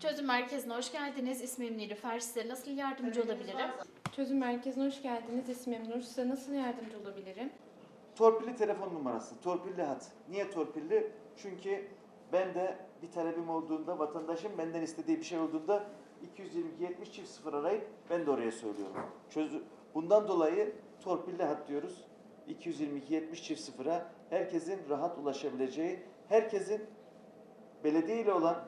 Çözüm Merkezi'ne hoş geldiniz. İsmim Nilüfer. Size nasıl yardımcı olabilirim? Çözüm merkezine hoş geldiniz. İsmim Nur. Size nasıl yardımcı olabilirim? Torpilli telefon numarası, torpilli hat. Niye torpilli? Çünkü ben de bir talebim olduğunda, vatandaşım benden istediği bir şey olduğunda 222 70 çift sıfır arayıp ben de oraya söylüyorum. Çözü, bundan dolayı torpilli hat diyoruz. 222 70 çift sıfıra herkesin rahat ulaşabileceği, herkesin belediye ile olan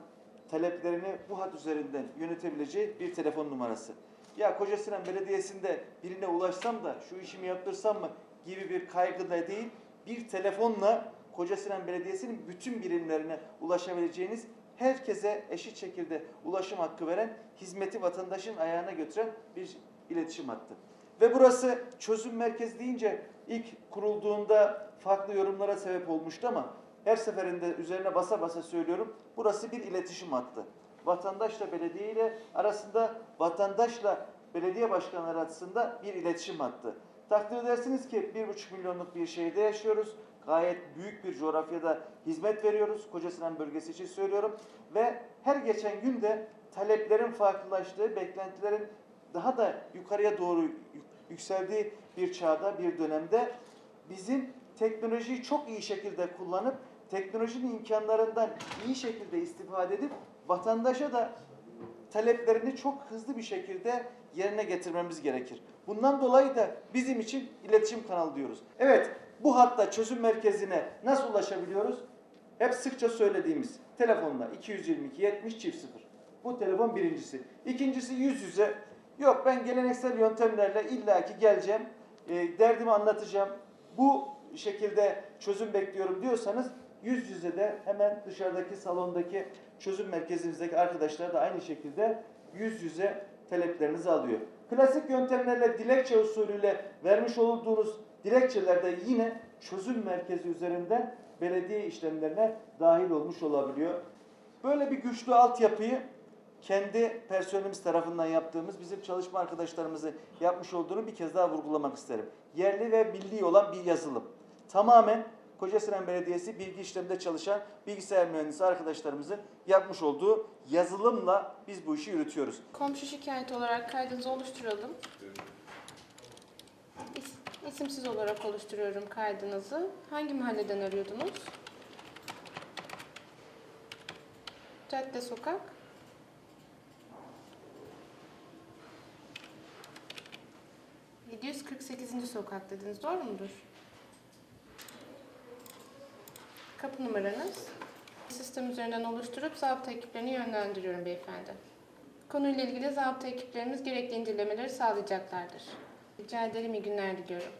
taleplerini bu hat üzerinden yönetebileceği bir telefon numarası. Ya Kocasinan Belediyesi'nde birine ulaşsam da şu işimi yaptırsam mı gibi bir kaygıda değil, bir telefonla Kocasinan Belediyesi'nin bütün birimlerine ulaşabileceğiniz, herkese eşit şekilde ulaşım hakkı veren, hizmeti vatandaşın ayağına götüren bir iletişim hattı. Ve burası çözüm merkezi deyince ilk kurulduğunda farklı yorumlara sebep olmuştu ama her seferinde üzerine basa basa söylüyorum. Burası bir iletişim hattı. Vatandaşla belediye ile arasında vatandaşla belediye başkanları arasında bir iletişim hattı. Takdir edersiniz ki bir buçuk milyonluk bir şehirde yaşıyoruz. Gayet büyük bir coğrafyada hizmet veriyoruz. Kocasinan bölgesi için söylüyorum. Ve her geçen günde taleplerin farklılaştığı, beklentilerin daha da yukarıya doğru yük- yükseldiği bir çağda, bir dönemde bizim teknolojiyi çok iyi şekilde kullanıp teknolojinin imkanlarından iyi şekilde istifade edip vatandaşa da taleplerini çok hızlı bir şekilde yerine getirmemiz gerekir. Bundan dolayı da bizim için iletişim kanalı diyoruz. Evet, bu hatta çözüm merkezine nasıl ulaşabiliyoruz? Hep sıkça söylediğimiz telefonla 222 70 çift 0. Bu telefon birincisi. İkincisi yüz yüze. Yok ben geleneksel yöntemlerle illaki geleceğim, e, derdimi anlatacağım. Bu şekilde çözüm bekliyorum diyorsanız yüz yüze de hemen dışarıdaki salondaki çözüm merkezimizdeki arkadaşlar da aynı şekilde yüz yüze taleplerinizi alıyor. Klasik yöntemlerle dilekçe usulüyle vermiş olduğunuz dilekçelerde yine çözüm merkezi üzerinden belediye işlemlerine dahil olmuş olabiliyor. Böyle bir güçlü altyapıyı kendi personelimiz tarafından yaptığımız bizim çalışma arkadaşlarımızı yapmış olduğunu bir kez daha vurgulamak isterim. Yerli ve milli olan bir yazılım. Tamamen Kocasinan Belediyesi bilgi işlemde çalışan bilgisayar mühendisi arkadaşlarımızın yapmış olduğu yazılımla biz bu işi yürütüyoruz. Komşu şikayeti olarak kaydınızı oluşturalım. İs- İsimsiz olarak oluşturuyorum kaydınızı. Hangi mahalleden arıyordunuz? Cadde Sokak. ...748. sokak dediniz. Doğru mudur? Kapı numaranız. Sistem üzerinden oluşturup zabıta ekiplerini yönlendiriyorum beyefendi. Konuyla ilgili zabıta ekiplerimiz gerekli incelemeleri sağlayacaklardır. Rica ederim iyi günler diliyorum.